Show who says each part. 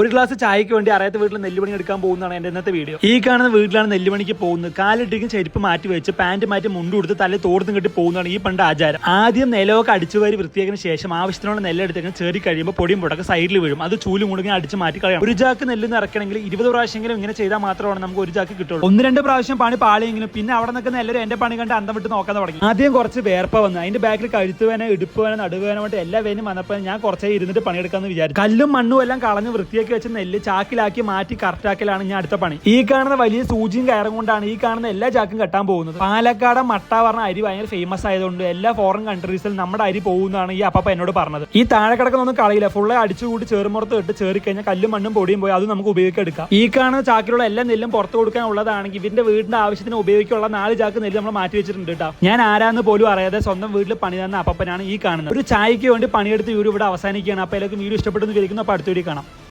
Speaker 1: ഒരു ഗ്ലാസ് ചായക്ക് വേണ്ടി അറിയാത്ത വീട്ടിൽ നെല്ലുപണി എടുക്കാൻ പോകുന്നതാണ് എന്റെ ഇന്നത്തെ വീഡിയോ ഈ കാണുന്ന വീട്ടിലാണ് നെല്ലുപണിക്ക് പോകുന്നത്. കാലിട്ടിരിക്കും ചെരുപ്പ് മാറ്റി വെച്ച് പാന്റ് മാറ്റി മുണ്ട് കൊടുത്ത് തല തോർത്തും കെട്ടി പോകുന്നതാണ് ഈ പണ്ട് ആചാരം. ആദ്യം നിലമൊക്കെ അടിച്ചു വാരി വൃത്തിയാക്കിന് ശേഷം ആവശ്യത്തിനുള്ള നെല്ലെടുത്തേക്ക് ചെറി കഴിയുമ്പോൾ പൊടിയും പൊടൊക്കെ സൈഡിൽ വീഴും. അത് ചൂലും മുടങ്ങി അടിച്ച് മാറ്റി കളയാം ഒരു ചാക്ക് നെല്ല് നിറക്കണമെങ്കിൽ ഇരുപത് പ്രാവശ്യമെങ്കിലും ഇങ്ങനെ ചെയ്താൽ മാത്രമാണ് നമുക്ക് ഒരു ചാക്ക് കിട്ടുള്ളൂ. ഒന്ന് രണ്ട് പ്രാവശ്യം പണി പാളിയെങ്കിലും പിന്നെ അവിടെ നിൽക്കുന്ന എല്ലാവരും എന്റെ പണി കണ്ട് അന്തം വിട്ട് നോക്കാൻ തുടങ്ങി. ആദ്യം കുറച്ച് വേർപ്പ വന്ന്. അതിന്റെ ബാക്കിൽ കഴുത്ത് വേന ഇടുപ്പ് വേന നടുവേന എല്ലാ വേനും വന്നപ്പോൾ ഞാൻ കുറച്ചായി ഇരുന്നിട്ട് പണിയെടുക്കാമെന്ന് വിചാരിച്ചു. കല്ലും മണ്ണും എല്ലാം കളഞ്ഞ് വൃത്തിയാക്കി വെച്ച നെല്ല് ചാക്കിലാക്കി മാറ്റി കറക്റ്റാക്കലാണ് ഞാൻ അടുത്ത പണി. ഈ കാണുന്ന വലിയ സൂചിയും കയറും കൊണ്ടാണ് ഈ കാണുന്ന എല്ലാ ചാക്കും കെട്ടാൻ പോകുന്നത്. പാലക്കാട് മട്ട പറഞ്ഞ അരി ഭയങ്കര ഫേമസ് ആയതുകൊണ്ട് എല്ലാ ഫോറിൻ കൺട്രീസിൽ നമ്മുടെ അരി പോകുന്നതാണ് ഈ അപ്പപ്പ എന്നോട് പറഞ്ഞത്. ഈ താഴെ കിടക്കുന്നൊന്നും കളയില്ല. ഫുള്ള് അടിച്ചുകൂടി ചേറുമുറത്ത് ഇട്ട് ചേറി കഴിഞ്ഞാൽ കല്ലും മണ്ണും പൊടിയും പോയി അത് നമുക്ക് ഉപയോഗിക്കാൻ എടുക്കാം. ഈ കാണുന്ന ചാക്കിലുള്ള എല്ലാ നെല്ലും കൊടുക്കാൻ കൊടുക്കാനുള്ളതാണെങ്കിൽ ഇവന്റെ വീടിന്റെ ആവശ്യത്തിന് ഉപയോഗിക്കാനുള്ള നാല് ചാക്ക് നെല്ല് നമ്മൾ മാറ്റി വെച്ചിട്ടുണ്ട് കേട്ടോ. ഞാൻ ആരാന്ന് പോലും അറിയാതെ സ്വന്തം വീട്ടിൽ പണി തന്ന അപ്പപ്പനാണ് ഈ കാണുന്നത്. ഒരു ചായക്ക് വേണ്ടി പണിയെടുത്ത് വീട് ഇവിടെ അവസാനിക്കുകയാണ്. അപ്പോൾ എല്ലാവർക്കും വീഡിയോ ഇഷ്ടപ്പെട്ടെന്ന് വിചാരിക്കുന്നു. അപ്പോൾ അടുത്ത വീഡിയോ കാണാം.